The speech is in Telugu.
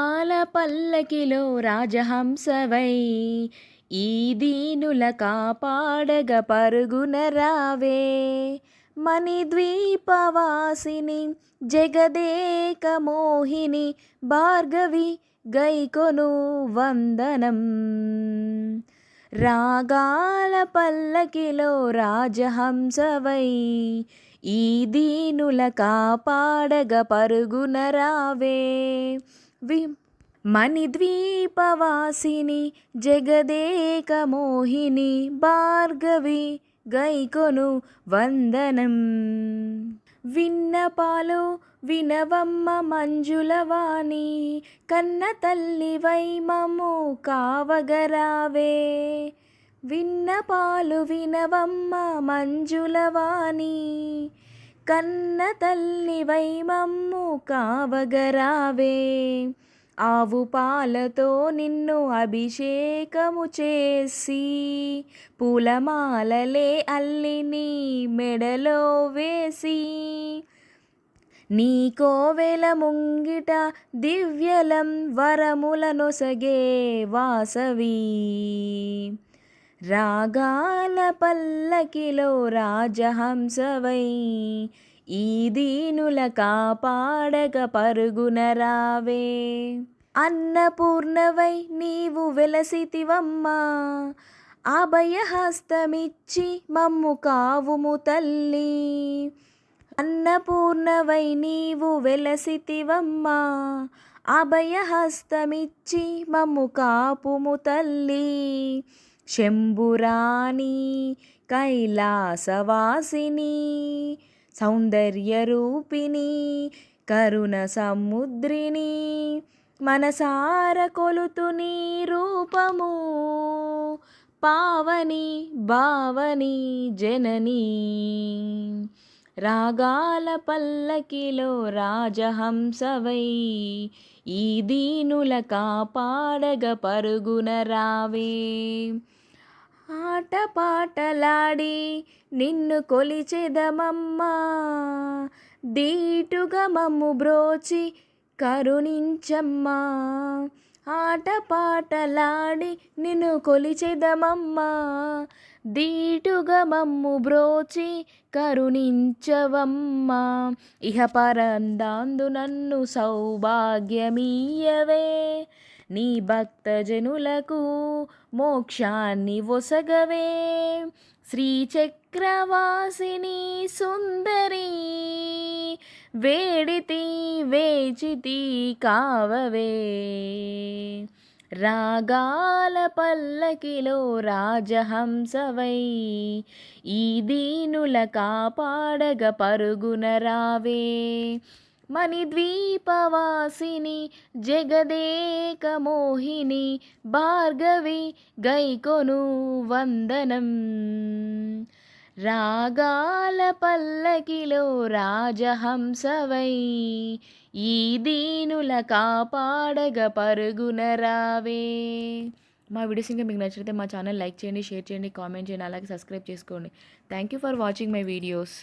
పాల పల్లకిలో రాజహంసవై ఈ దీనుల కాపాడగ పరుగున రావే. మణిద్వీపవాసిని జగదేక మోహిని భార్గవి గైకొను వందనం. రాగాల పల్లకిలో రాజహంసవై ఈ దీనుల కాపాడగ పరుగున రావే. వి మణిద్వీపవాసిని జగదేక మోహిని భార్గవి గైకొను వందనం. విన్నపాలు వినవమ్మ మంజులవాణి కన్న తల్లి వైమము కావగరావే. విన్నపాలు వినవమ్మ మంజులవాణి కన్న తల్లివై మమ్ము కావగరావే. ఆవు పాలతో నిన్ను అభిషేకము చేసి పూలమాలలే అల్లి నీ మెడలో వేసి నీ కోవెల ముంగిట దివ్యలం వరములనొసగే వాసవి. రాగాల పల్లకిలో రాజహంసవై ఈ దీనుల కాపాడగ పరుగున రావే. అన్నపూర్ణవై నీవు వెలసితివమ్మా అభయహస్తమిచ్చి మమ్ము కావుము తల్లి. అన్నపూర్ణవై నీవు వెలసితివమ్మా అభయహస్తమిచ్చి మమ్ము కాపుము తల్లి. శంభురాణి కైలాసవాసిని సౌందర్యరూపిణి కరుణ సముద్రిని మనసార కొలుతు నీ రూపము పావని భావని జనని. రాగాల పల్లకిలో రాజహంసవై ఈ దీనుల కాపాడగ పరుగున రావే. ఆటపాటలాడి నిన్ను కొలిచెదమమ్మా. దీటుగా మమ్ము బ్రోచి కరుణించమ్మా. ఆటపాటలాడి నిన్ను కొలిచెదమమ్మా. దీటుగా మమ్ము బ్రోచి కరుణించవమ్మా. ఇహ పరందాందు నన్ను సౌభాగ్యమీయవే. నీ భక్తజనులకు మోక్షాన్ని ఒసగవే శ్రీచక్రవాసిని సుందరి వేడితి వేచితి కావవే. రాగాల పల్లకిలో రాజహంసవై ఈ దీనుల కాపాడగ పరుగున రావే. మణిద్వీపవాసిని జగదేక మోహిని భార్గవి గైకొను వందనం. రాగాల పల్లకిలో రాజహంసవై ఈ దీనుల కాపాడగ పరుగున రావే. మా వీడియోస్ ఇంకా మీకు నచ్చితే మా ఛానల్ లైక్ చేయండి షేర్ చేయండి కామెంట్ చేయండి అలాగే సబ్స్క్రైబ్ చేసుకోండి. Thank you for watching my videos